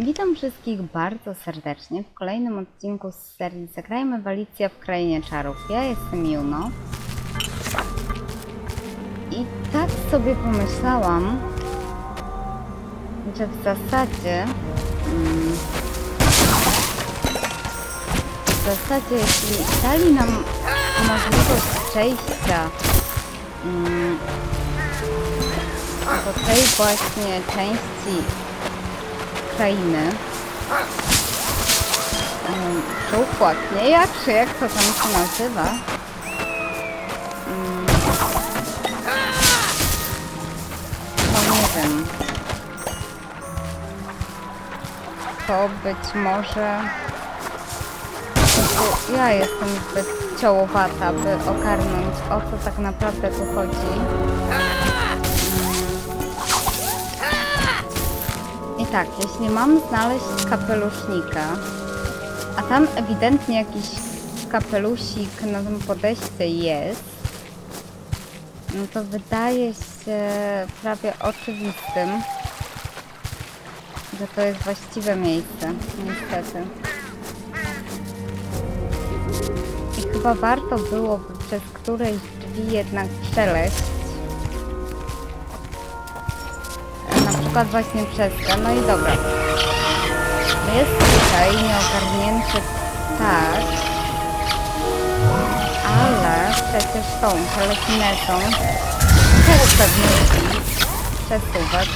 Witam wszystkich bardzo serdecznie w kolejnym odcinku z serii Zagrajmy w Alicja w Krainie Czarów. Ja jestem Juno. I tak sobie pomyślałam, że w zasadzie... Mm, w zasadzie jeśli dali nam możliwość przejścia mm, do tej właśnie części krainy. Um, Przykład, nie jak, czy jak to tam się nazywa? Mm. To nie wiem. To być może... Ja jestem zbyt ciołowata, by ogarnąć o co tak naprawdę tu chodzi. I tak, jeśli mam znaleźć kapelusznika, a tam ewidentnie jakiś kapelusik na tym podejście jest, no to wydaje się prawie oczywistym, że to jest właściwe miejsce, niestety. I chyba warto byłoby przez któreś drzwi jednak przeleść, przykład właśnie przez te. No i dobra. Jest tutaj nieogarnięty tak, ale przecież tą telekinetą też pewnie przesuwać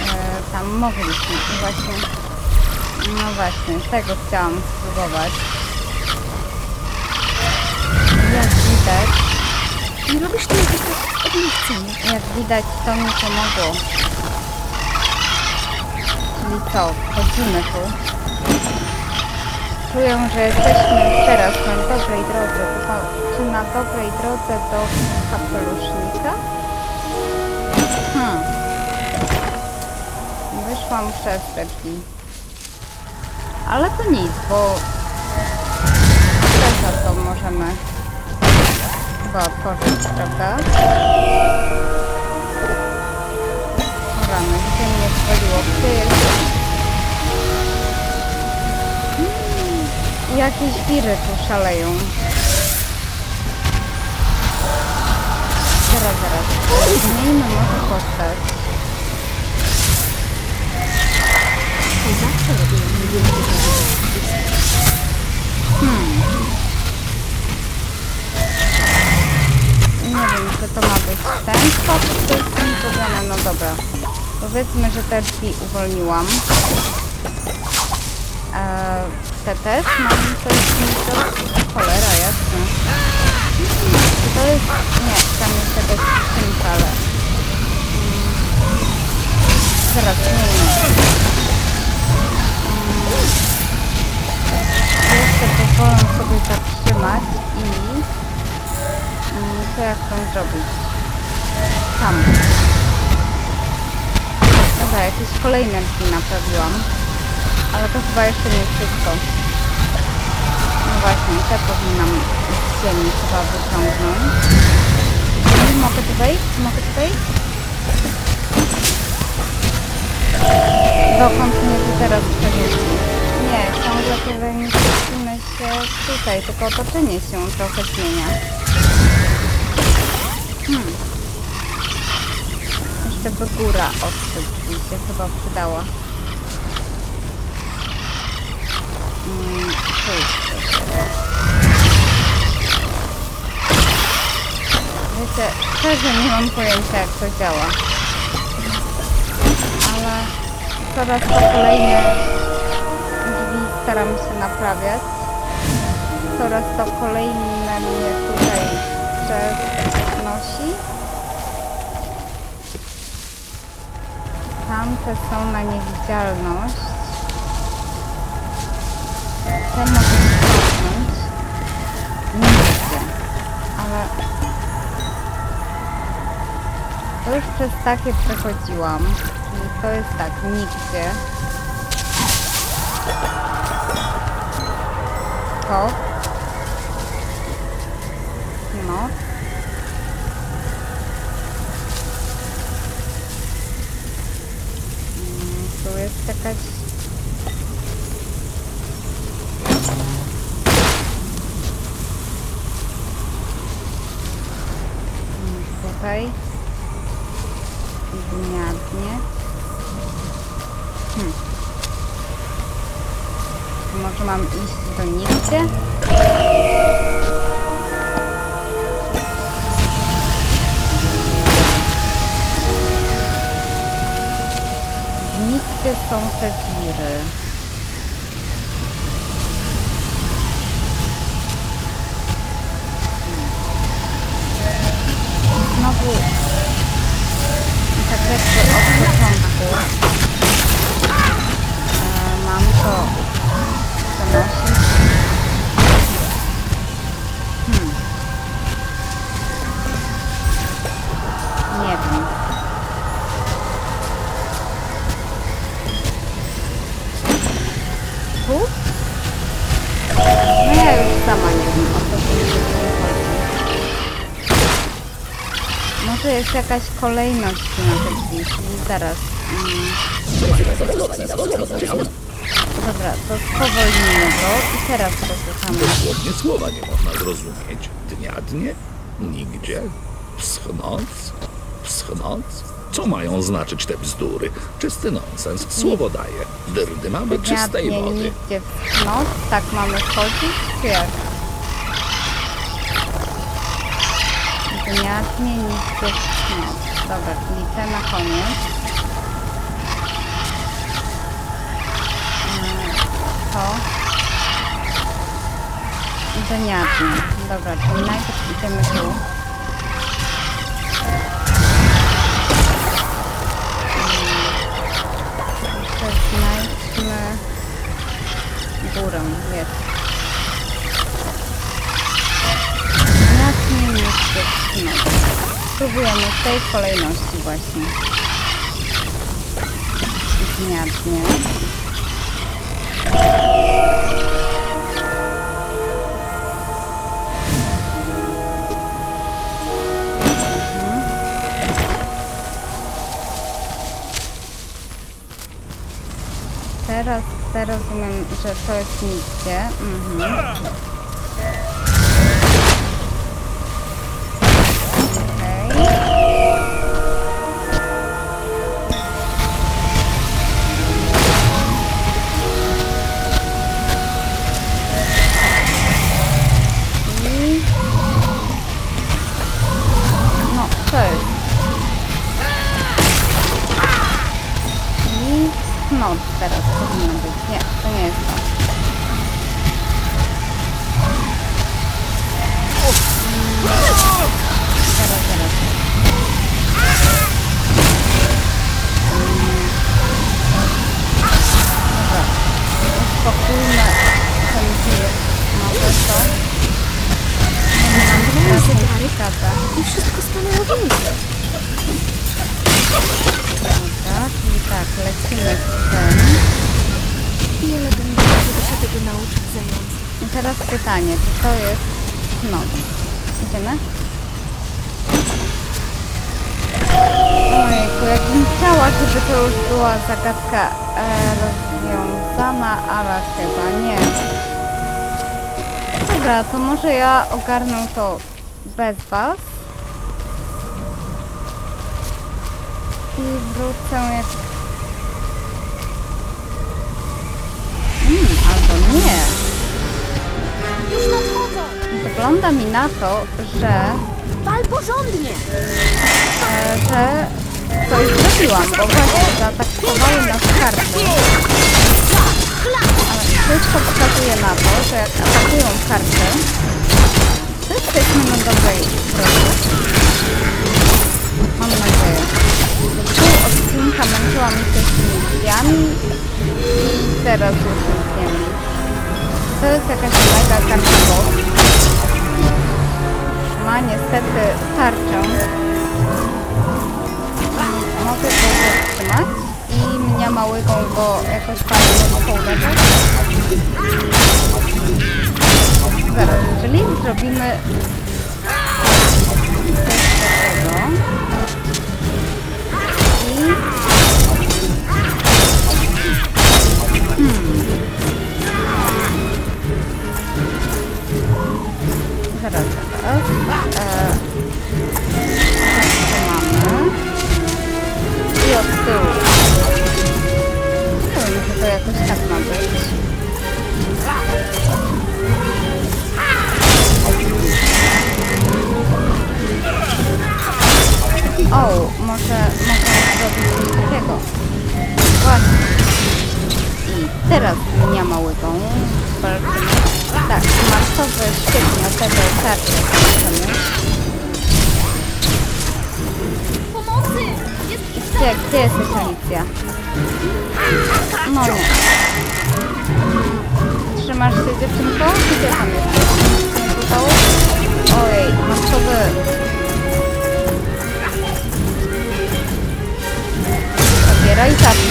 e, tam mogliśmy. Właśnie, no właśnie, tego chciałam spróbować. Jak widać, Nie robisz tego tak od niechcenia. jak widać to mi pomogło. Czyli co, wchodzimy tu. Czuję, że jesteśmy teraz na dobrej drodze. Czy na dobrej drodze do kapelusznika? Hmm. Wyszłam przez te drzwi. Ale to nic, bo też to możemy chyba otworzyć, prawda? Rany, gdzie mnie zwaliło? Gdzie jest? Jakieś wiry tu szaleją. Zaraz, zaraz. Zmieńmy może postać. To niewiele Nie wiem, czy to ma być ten sposób, czy jest ten. No dobra. Powiedzmy, że te drzwi uwolniłam. Eee, te też? Mam coś do... Cholera, jasne. To jest... Nie, tam jest jakaś skrzynka, ale... Mm. Zaraz, nie, nie. Mm. Jeszcze pozwolę sobie zatrzymać i... Mm, Co ja chcę zrobić? Tam. Dobra, jakieś kolejne drzwi naprawiłam. Ale to chyba jeszcze nie wszystko. No właśnie, te powinnam z ziemi chyba wyciągnąć. Mogę tu wejść? Mogę tu wejść? Dokąd mnie tu teraz przewieźli? Nie, ciągle przewieźliśmy się tutaj, tylko otoczenie się trochę zmienia. Hmm. Jeszcze by góra odsyć mi się chyba przydała. Mm, tu jeszcze teraz. Wiecie, szczerze nie mam pojęcia jak to działa. Ale coraz to kolejne drzwi staram się naprawiać. Coraz to kolejne mnie tutaj przenosi. Tamte są na niewidzialność. Te mogę cofnąć. Nigdzie. Ale... To już przez takie przechodziłam. Czyli to jest tak, nigdzie. To. No. Mm, Tu jest jakaś tutaj. Gniadnie. Hmm. Może mam iść do nigdzie? Nigdzie są te wiry. Znowu jakby od początku. E, to jest jakaś kolejność na tej czyli zaraz. Mm. Dobra, to spowolnimy go i teraz posłuchamy. Dosłownie słowa nie można zrozumieć. Dnia dnie? Nigdzie? Wschnoc? Wschnoc? Co mają znaczyć te bzdury? Czysty nonsens. Słowo daje. Dyrdy mamy czystej wody. nigdzie w noc, tak mamy chodzić, czy jak? Gniadnie nigdzie w noc. Dobra, te na koniec. Mm, To. Gniadnie. Dobra, czyli najpierw idziemy tu. Znajdźmy górę, jest. Znacznie niższy wzmok. Spróbujemy w tej kolejności właśnie. Gniadnie. Teraz, teraz rozumiem, że to jest nigdzie. Mhm. Rozwiązana, ale chyba nie. Dobra, to może ja ogarnę to bez was. I wrócę jak... Mm, albo nie. Już nadchodzą! Wygląda mi na to, że, Wal porządnie! e, że coś zrobiłam, bo właśnie zaatakowały nas karty. Ale wszystko wskazuje na to, że jak atakują karty, to jesteśmy na dobrej drodze. Mam nadzieję. Pół odcinka męczyłam się z tymi drzwiami i teraz już nic nie wiem. To jest jakaś mega karta boss. Ma niestety tarczę. Mogę go zatrzymać i mnie małego go jakoś mogą uderzyć. Zaraz, czyli zrobimy. Hmm. Zaraz, zaraz. E...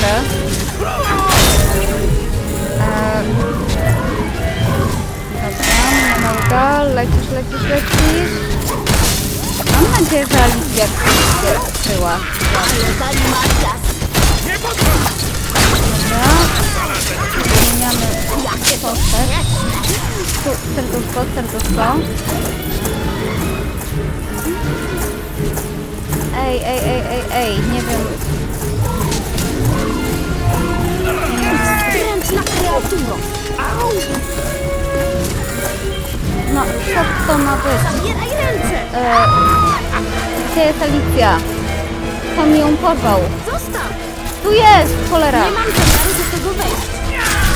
Zabieraj tarczę. Eee, Dobra, nie małga. Lecisz, lecisz, lecisz. Mam nadzieję, że Alicja Marias! Dobra. Zmieniamy postać. Tu, serduszko, serduszko. Ej, ej, ej, ej, ej, nie wiem. Wręczna kreatura! Au! No, co to ma być? Zabieraj ręce! E, gdzie jest Alicja? Kto mi ją porwał? Zostaw! Tu jest! Cholera! Nie mam zamiaru do tego wejść!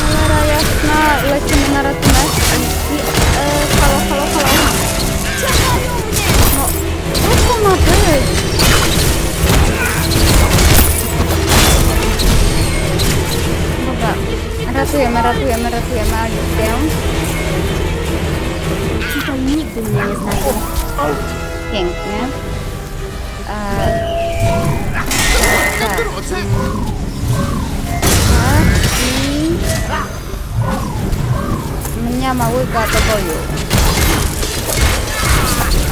Cholera jasna, lecimy na ratunek. Alicji. E, halo, halo, halo. Czekają mnie! No, co to ma być? Ratujemy, ratujemy, ratujemy Alicję. Tutaj nigdy mnie nie znajdą. Pięknie. Eee, tak. Tak. Mnie małyga do boju.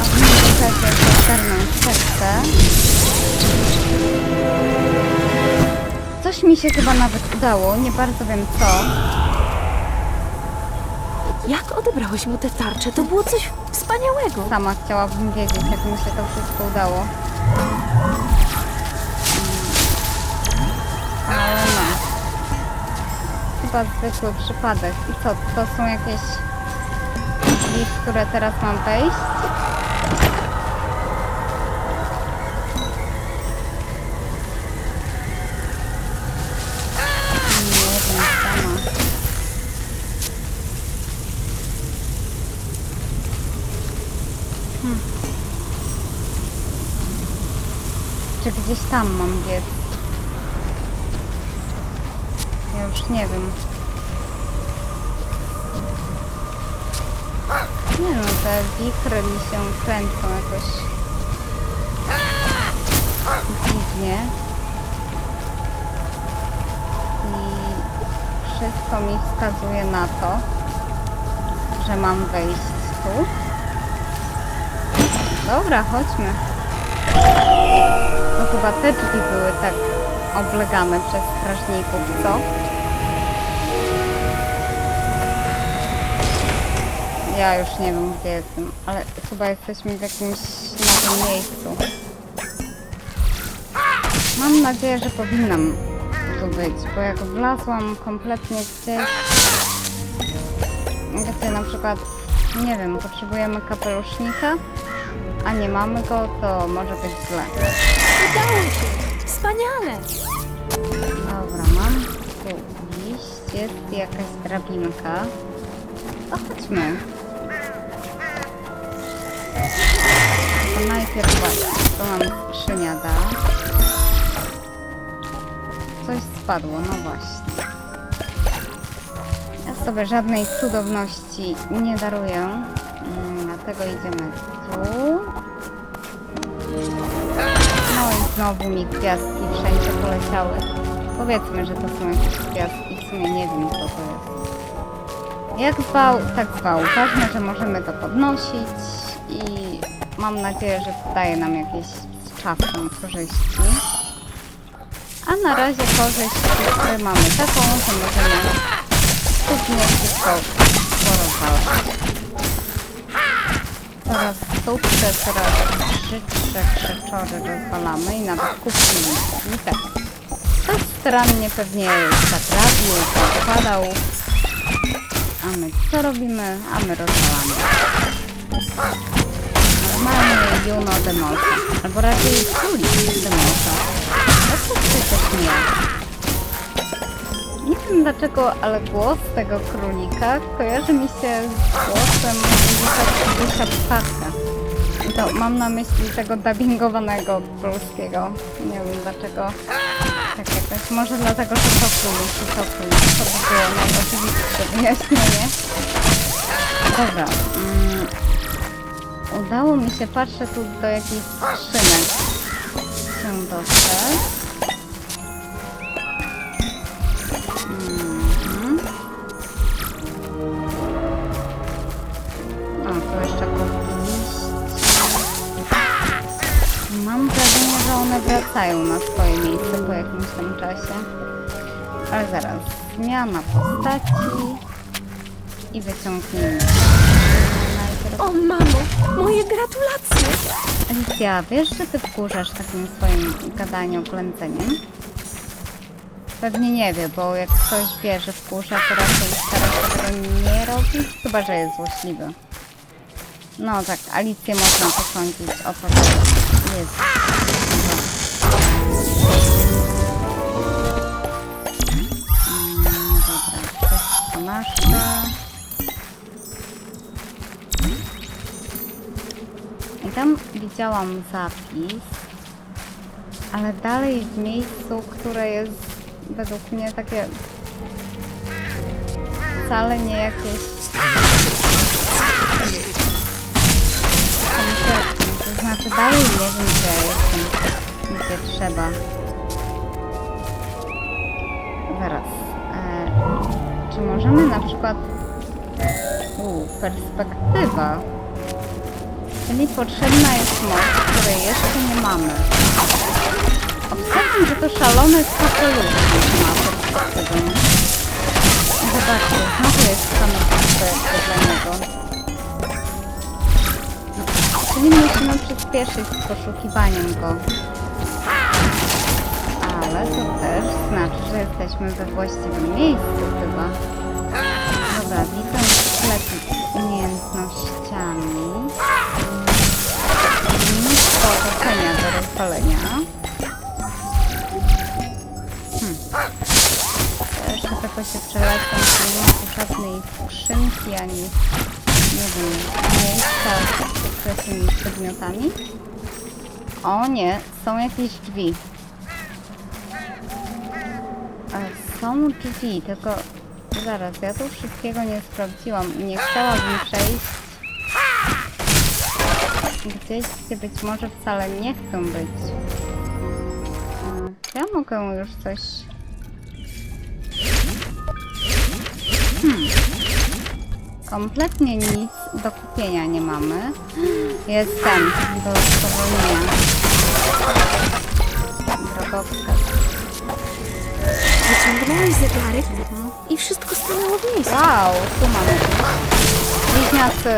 A w międzyczasie jeszcze zgarnąć serce. Coś mi się chyba nawet udało, nie bardzo wiem co. Jak odebrałeś mu tę tarczę? To było coś wspaniałego. Sama chciałabym wiedzieć, jak mi się to wszystko udało. Ale no. Chyba zwykły przypadek. I co, to są jakieś drzwi, w które teraz mam wejść? Czy gdzieś tam mam biec? Ja już nie wiem. Nie no, te wichry mi się kręcą jakoś dziwnie. I wszystko mi wskazuje na to, że mam wejść tu. Dobra, chodźmy. No chyba te drzwi były tak oblegane przez strażników, co? Ja już nie wiem gdzie jestem, ale chyba jesteśmy w jakimś nowym miejscu. Mam nadzieję, że powinnam tu być, bo jak wlazłam kompletnie gdzieś... Gdzie na przykład, nie wiem, potrzebujemy kapelusznika, a nie mamy go, to może być źle. Udało się! Wspaniale! Dobra, mam tu iść. Jest jakaś drabinka. To chodźmy. To najpierw właśnie, to nam skrzynia da. Coś spadło, no właśnie. Sobie żadnej cudowności nie daruję. Mm, Dlatego idziemy tu. No i znowu mi gwiazdki wszędzie poleciały. Powiedzmy, że to są jakieś gwiazdki, w sumie nie wiem co to jest. Jak zwał, tak zwał. Ważne, że możemy to podnosić i mam nadzieję, że daje nam jakieś z czasem korzyści. A na razie korzyść, które mamy taką, że możemy później wszystko. Teraz słupce, teraz trzy krzeczory rozwalamy i nawet kupiliśmy. I tak. To jest starannie pewnie zatrawił, podkładał. A my co robimy? A my rozwalamy. Normalnie Juno Demolka. Albo raczej Królik Demolka. To co przecież nie. Wiem dlaczego, ale głos tego królika kojarzy mi się z głosem Dusia Ptaczka. I to mam na myśli tego dubbingowanego polskiego. Nie wiem dlaczego. Tak jakoś. Może dlatego, że to królik i to królik. To by było wyjaśnienie. Dobra. Mm, udało mi się, patrzę tu do jakichś skrzynek się dostać. Wracają na swoje miejsce po jakimś tam czasie. Ale zaraz. Zmiana postaci i wyciągnięcie. O mamo, moje gratulacje! Alicja, wiesz, że ty wkurzasz takim swoim gadaniem, klęceniem? Pewnie nie wie, bo jak ktoś wie, że wkurza, to raczej stara się tego nie robić, chyba, że jest złośliwy. No tak, Alicję można posądzić o to, że jest. Nasze. I tam widziałam zapis, ale dalej w miejscu, które jest według mnie takie wcale nie jakieś konkretne. To znaczy dalej nie wiem, gdzie jestem, gdzie trzeba. Czy możemy na przykład... U, perspektywa. Czyli potrzebna jest moc, której jeszcze nie mamy. Obstawiam, że to szalony kapelusz ma perspektywę. Zobaczcie, znowu jest stanowisko dla niego. Czyli musimy przyspieszyć z poszukiwaniem go. Ale to też znaczy, że jesteśmy we właściwym miejscu chyba. Dobra, widzę sklepik z umiejętnościami. Mnóstwo otoczenia do rozpalenia. Hmm. Jeszcze tylko się przelecam, czyli nie ma żadnej skrzynki, ani nie wiem, miejsca z ukrytymi przedmiotami. O nie, są jakieś drzwi. E, Są drzwi, tylko zaraz, ja tu wszystkiego nie sprawdziłam nie chciałabym przejść gdzieś, gdzie być może wcale nie chcą być. Ja mogę już coś... Hmm. Kompletnie nic do kupienia nie mamy. Jest ten, do spowolnienia. Drogowskaz. Wyciągnąłeś zegarek i wszystko stanęło w miejscu. Wow, tu mamy bliźniacy.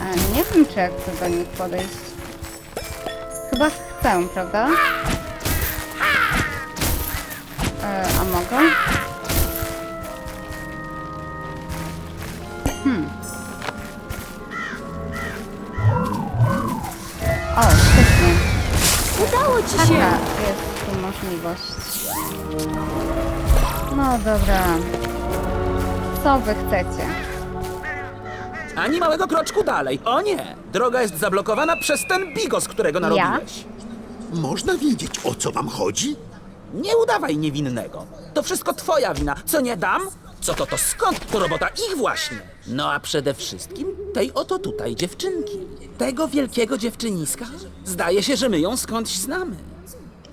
E, nie wiem, czy jak chcę do nich podejść. Chyba chcę, prawda? E, a mogę? Hmm. O, świetnie. Udało ci Taka się! jest tu możliwość. No dobra. Co wy chcecie? Ani małego kroczku dalej. O nie! Droga jest zablokowana przez ten bigos, którego narobiłeś. Można wiedzieć, o co wam chodzi? Nie udawaj niewinnego. To wszystko twoja wina. Co nie dam? Co to to skąd? To robota ich właśnie. No a przede wszystkim tej oto tutaj dziewczynki. Tego wielkiego dziewczyniska. Zdaje się, że my ją skądś znamy.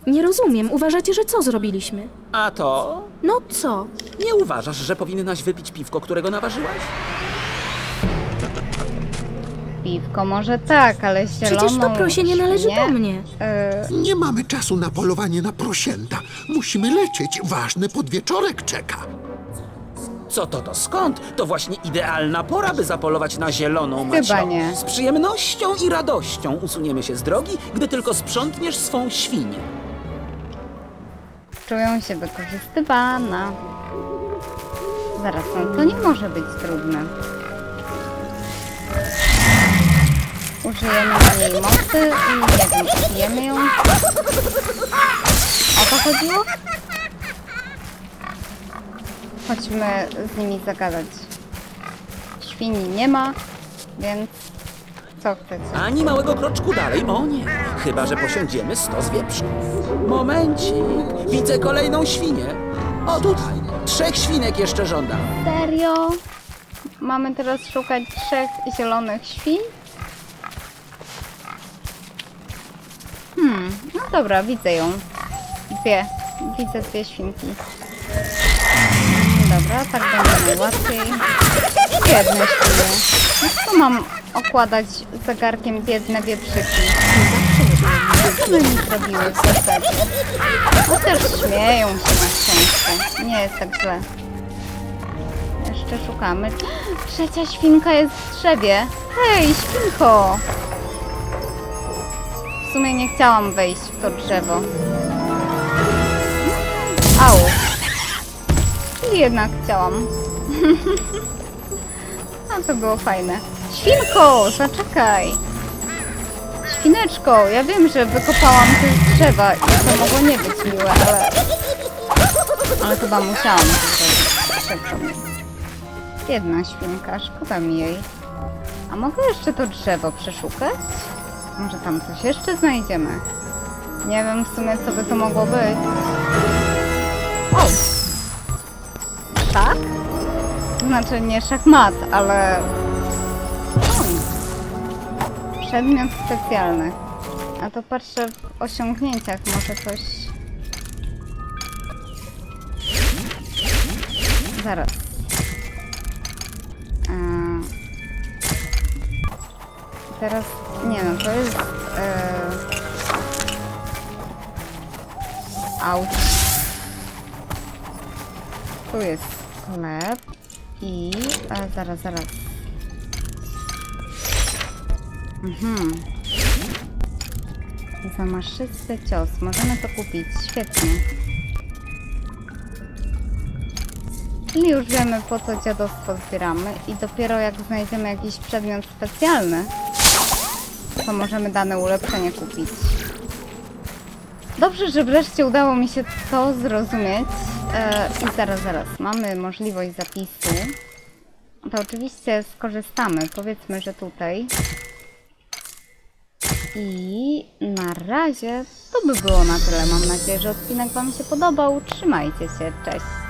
Nie rozumiem, uważacie, że co zrobiliśmy? A to? No co? Nie uważasz, że powinnaś wypić piwko, którego naważyłaś? Piwko może tak, ale zieloną Przecież to prosie nie należy nie. do mnie. E, Nie mamy czasu na polowanie na prosięta. Musimy lecieć. Ważny podwieczorek czeka. Co to to skąd? To właśnie idealna pora, by zapolować na zieloną Chyba nie. Z przyjemnością i radością usuniemy się z drogi, gdy tylko sprzątniesz swą świnię. Czują się wykorzystywana. Zaraz, no to nie może być trudne. Użyjemy niej mocy i nie wiem, ją. O to chodziło? Chodźmy z nimi zagadać. Świni nie ma, więc co chcecie? Ani małego kroczku dalej, o nie. Chyba, że posiądziemy sto z wieprzem. Momencik, widzę kolejną świnię. O tutaj, trzech świnek jeszcze żądam. Serio? Mamy teraz szukać trzech zielonych świń? Hmm, no dobra, widzę ją. Dwie. Widzę dwie świnki. Dobra, tak będzie najłatwiej. Biedne świnie. To mam okładać zegarkiem biedne wieprzyki? Co one mi zrobiły w zasadzie? Chociaż śmieją się na szczęście. Nie jest tak źle. Jeszcze szukamy. Trzecia świnka jest w drzewie. Hej, świnko! W sumie nie chciałam wejść w to drzewo. Au. Jednak chciałam. A to było fajne. Świnko, zaczekaj! Świneczko, ja wiem, że wykopałam z drzewa i to mogło nie być miłe, ale... Ale chyba musiałam to zrobić. Jedna świnka, szkoda mi jej. A mogę jeszcze to drzewo przeszukać? Może tam coś jeszcze znajdziemy? Nie wiem w sumie, co by to mogło być. O! Znaczy nie szachmat, ale... Przedmiot specjalny. A to patrzę w osiągnięciach, może coś... Zaraz. Eee, teraz, nie no, to jest... Eee, auć. Tu jest sklep i... E, zaraz, zaraz. Mhm. Zamaszysty cios. Możemy to kupić. Świetnie. Czyli już wiemy po co dziadostwo zbieramy i dopiero jak znajdziemy jakiś przedmiot specjalny, to możemy dane ulepszenie kupić. Dobrze, że wreszcie udało mi się to zrozumieć. E, I zaraz, zaraz, mamy możliwość zapisu. To oczywiście skorzystamy. Powiedzmy, że tutaj. I na razie to by było na tyle. Mam nadzieję, że odcinek Wam się podobał. Trzymajcie się, cześć!